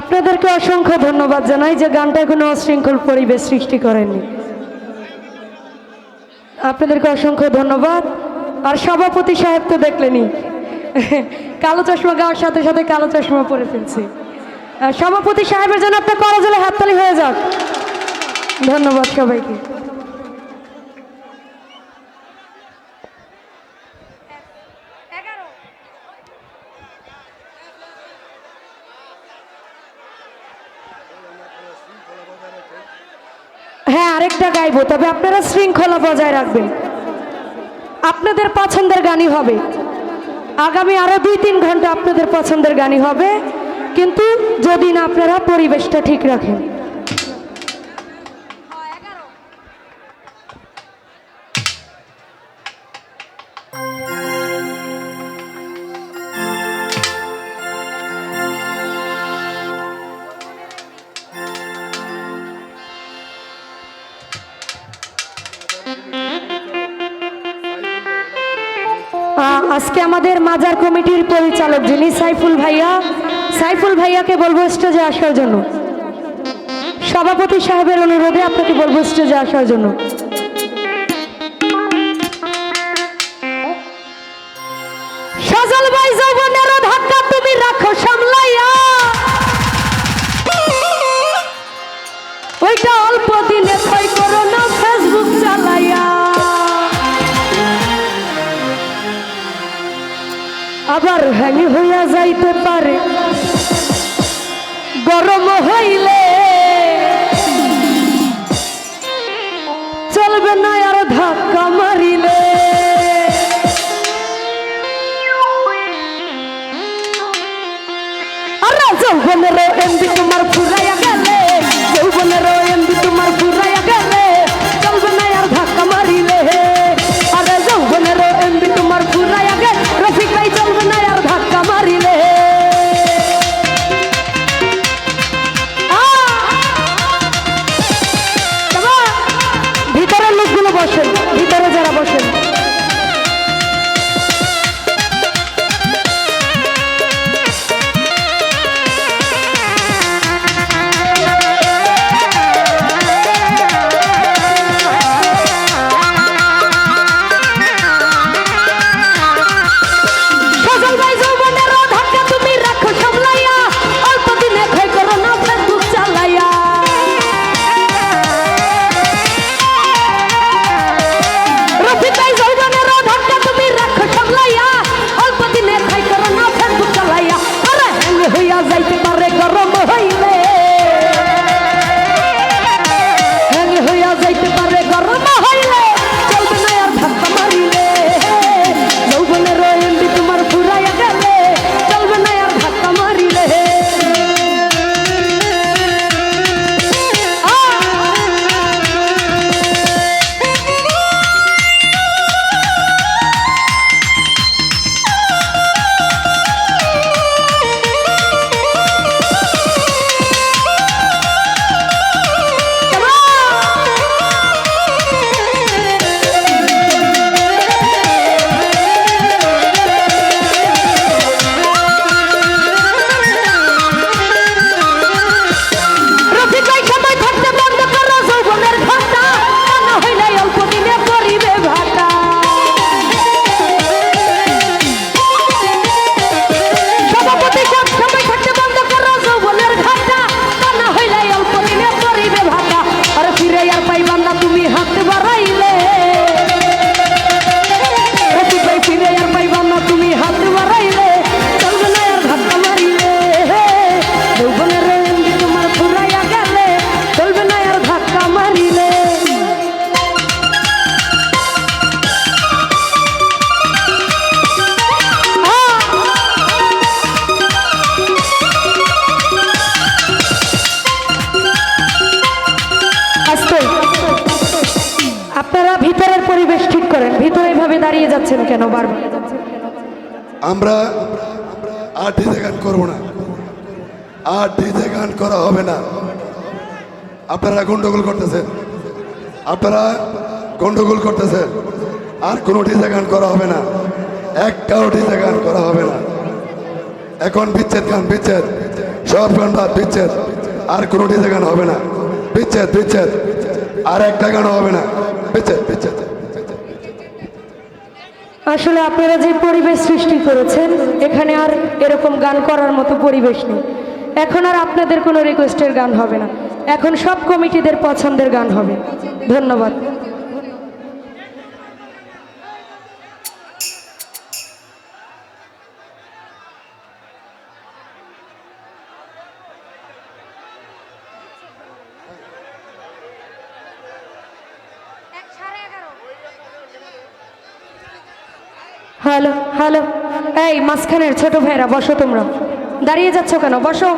আপনাদেরকে অসংখ্য ধন্যবাদ জানাই যে গানটা কোনো অশৃঙ্খল পরিবেশ সৃষ্টি করেনি। আপনাদেরকে অসংখ্য ধন্যবাদ। আর সভাপতি সাহেব তো দেখলেনি কালো চশমা গাওয়ার সাথে সাথে কালো চশমা পরে ফেলছি। সভাপতি সাহেবের জন্য আপনার করজলে হাততালি হয়ে যাক। ধন্যবাদ সবাইকে। আরেকটা গাইবো, তবে আপনারা শৃঙ্খলা বজায় রাখবেন। আপনাদের পছন্দের গানই হবে। আগামী আরও দুই তিন ঘণ্টা আপনাদের পছন্দের গানই হবে। কিন্তু যদি না, আপনারা পরিবেশটা ঠিক রাখেন। আজকে আমাদের মাজার কমিটির পরিচালক যিনি সাইফুল ভাইয়া, সাইফুল ভাইয়াকে বলব স্টেজে আসার জন্য। সভাপতি সাহেবের অনুরোধে আপনাকে বলব স্টেজে আসার জন্য। আবার হ্যাং হইয়া যাইতে পারে। গরম হইলে চলবে না আর ধাক্কা মারিলে। আরে যৌবনের এমবি তোমার ফুরাইয়া গেলে, যৌবনের আপনারা ভিতরের পরিবেশ ঠিক করেন, ভিতরে এভাবে দাঁড়িয়ে যাচ্ছেন কেন বারবার? আমরা আর ডিজে গান করব না। আর ডিজে গান করা হবে না। আপনারা গন্ডগোল করতেছেন। আপনারা গন্ডগোল করতেছেন। আর কোনো ডিজে গান করা হবে না। একটাও ডিজে গান করা হবে না। এখন বিচ্ছেদ গান বিচ্ছেদ। সব গান বাদ, বিচ্ছেদ। আর কোনো ডিজে গান হবে না। বিচ্ছেদ বিচ্ছেদ। আর একটা গান হবে না। আসলে আপনারা যে পরিবেশ সৃষ্টি করেছেন, এখানে আর এরকম গান করার মতো পরিবেশ নেই। এখন আর আপনাদের কোনো রিকোয়েস্টের গান হবে না। এখন সব কমিটিদের পছন্দের গান হবে। ধন্যবাদ। Hello hello. এই মাঝখানের ছোট ভাইরা বসো তোমরা। দাঁড়িয়ে যাচ্ছ কেন? বসো।